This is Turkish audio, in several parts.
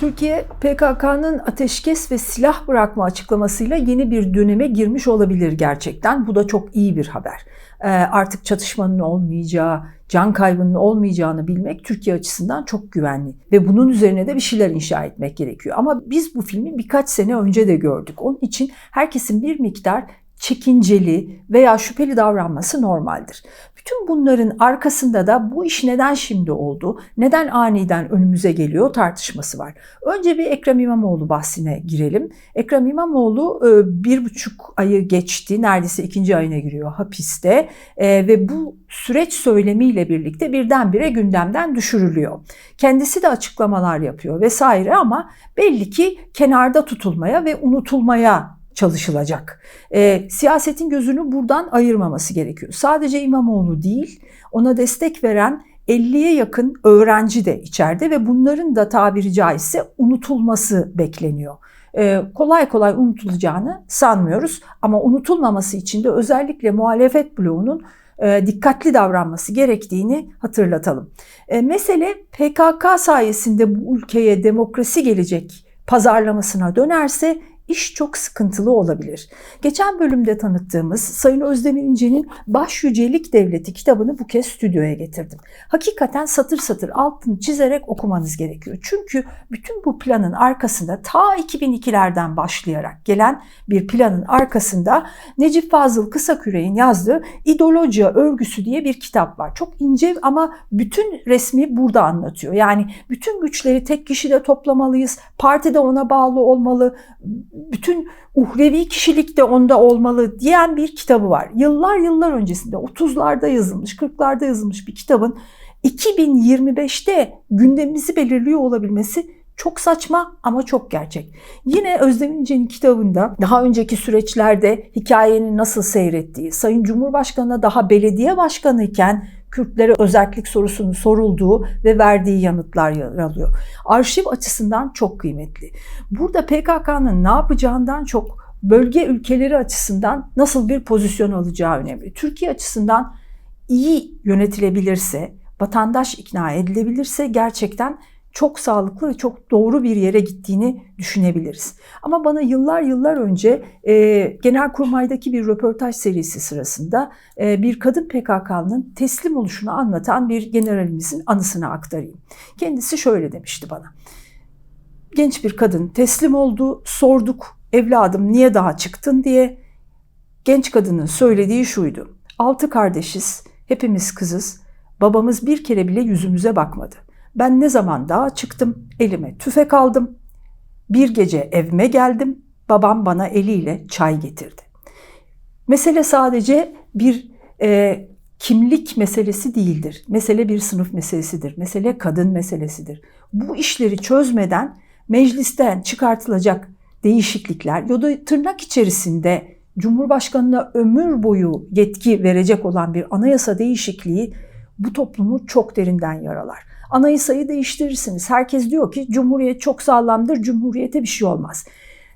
Türkiye PKK'nın ateşkes ve silah bırakma açıklamasıyla yeni bir döneme girmiş olabilir gerçekten. Bu da çok iyi bir haber. Ee, artık çatışmanın olmayacağı, can kaybının olmayacağını bilmek Türkiye açısından çok güvenli. Ve bunun üzerine de bir şeyler inşa etmek gerekiyor. Ama biz bu filmi birkaç sene önce de gördük. Onun için herkesin bir miktar çekinceli veya şüpheli davranması normaldir. Bütün bunların arkasında da bu iş neden şimdi oldu, neden aniden önümüze geliyor tartışması var. Önce bir Ekrem İmamoğlu bahsine girelim. Ekrem İmamoğlu e, bir buçuk ayı geçti, neredeyse ikinci ayına giriyor hapiste e, ve bu süreç söylemiyle birlikte birdenbire gündemden düşürülüyor. Kendisi de açıklamalar yapıyor vesaire ama belli ki kenarda tutulmaya ve unutulmaya çalışılacak. E, siyasetin gözünü buradan ayırmaması gerekiyor. Sadece İmamoğlu değil, ona destek veren 50'ye yakın öğrenci de içeride ve bunların da tabiri caizse unutulması bekleniyor. Ee, kolay kolay unutulacağını sanmıyoruz ama unutulmaması için de özellikle muhalefet bloğunun e, dikkatli davranması gerektiğini hatırlatalım. E, mesele PKK sayesinde bu ülkeye demokrasi gelecek pazarlamasına dönerse iş çok sıkıntılı olabilir. Geçen bölümde tanıttığımız Sayın Özdemir İnce'nin Baş Yücelik Devleti kitabını bu kez stüdyoya getirdim. Hakikaten satır satır altını çizerek okumanız gerekiyor. Çünkü bütün bu planın arkasında ta 2002'lerden başlayarak gelen bir planın arkasında Necip Fazıl Kısaküre'nin yazdığı İdeolojiya Örgüsü diye bir kitap var. Çok ince ama bütün resmi burada anlatıyor. Yani bütün güçleri tek kişide toplamalıyız. Parti de ona bağlı olmalı bütün uhrevi kişilik de onda olmalı diyen bir kitabı var. Yıllar yıllar öncesinde 30'larda yazılmış, 40'larda yazılmış bir kitabın 2025'te gündemimizi belirliyor olabilmesi çok saçma ama çok gerçek. Yine Özdemir İnce'nin kitabında daha önceki süreçlerde hikayenin nasıl seyrettiği, Sayın Cumhurbaşkanı'na daha belediye başkanı iken Kürtlere özellik sorusunun sorulduğu ve verdiği yanıtlar yer alıyor. Arşiv açısından çok kıymetli. Burada PKK'nın ne yapacağından çok bölge ülkeleri açısından nasıl bir pozisyon alacağı önemli. Türkiye açısından iyi yönetilebilirse, vatandaş ikna edilebilirse gerçekten çok sağlıklı ve çok doğru bir yere gittiğini düşünebiliriz. Ama bana yıllar yıllar önce e, Genelkurmay'daki bir röportaj serisi sırasında e, bir kadın PKK'nın teslim oluşunu anlatan bir generalimizin anısını aktarayım. Kendisi şöyle demişti bana. Genç bir kadın teslim oldu, sorduk evladım niye daha çıktın diye. Genç kadının söylediği şuydu. Altı kardeşiz, hepimiz kızız, babamız bir kere bile yüzümüze bakmadı. Ben ne zaman daha çıktım, elime tüfek aldım. Bir gece evime geldim, babam bana eliyle çay getirdi. Mesele sadece bir e, kimlik meselesi değildir. Mesele bir sınıf meselesidir. Mesele kadın meselesidir. Bu işleri çözmeden meclisten çıkartılacak değişiklikler ya da tırnak içerisinde Cumhurbaşkanına ömür boyu yetki verecek olan bir anayasa değişikliği bu toplumu çok derinden yaralar. Anayasayı değiştirirsiniz. Herkes diyor ki Cumhuriyet çok sağlamdır, Cumhuriyete bir şey olmaz.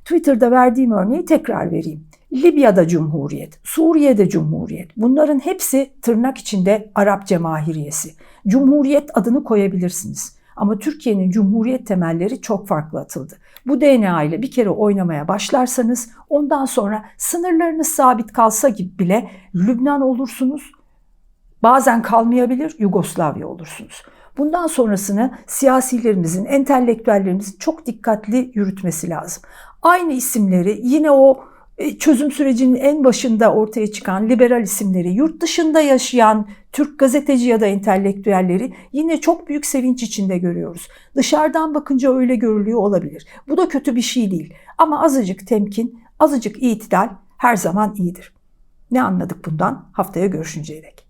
Twitter'da verdiğim örneği tekrar vereyim. Libya'da Cumhuriyet, Suriye'de Cumhuriyet. Bunların hepsi tırnak içinde Arap cemahiriyesi. Cumhuriyet adını koyabilirsiniz. Ama Türkiye'nin cumhuriyet temelleri çok farklı atıldı. Bu DNA ile bir kere oynamaya başlarsanız ondan sonra sınırlarınız sabit kalsa gibi bile Lübnan olursunuz. Bazen kalmayabilir Yugoslavya olursunuz. Bundan sonrasını siyasilerimizin, entelektüellerimizin çok dikkatli yürütmesi lazım. Aynı isimleri yine o e, çözüm sürecinin en başında ortaya çıkan liberal isimleri, yurt dışında yaşayan Türk gazeteci ya da entelektüelleri yine çok büyük sevinç içinde görüyoruz. Dışarıdan bakınca öyle görülüyor olabilir. Bu da kötü bir şey değil. Ama azıcık temkin, azıcık itidal her zaman iyidir. Ne anladık bundan? Haftaya görüşünceye dek.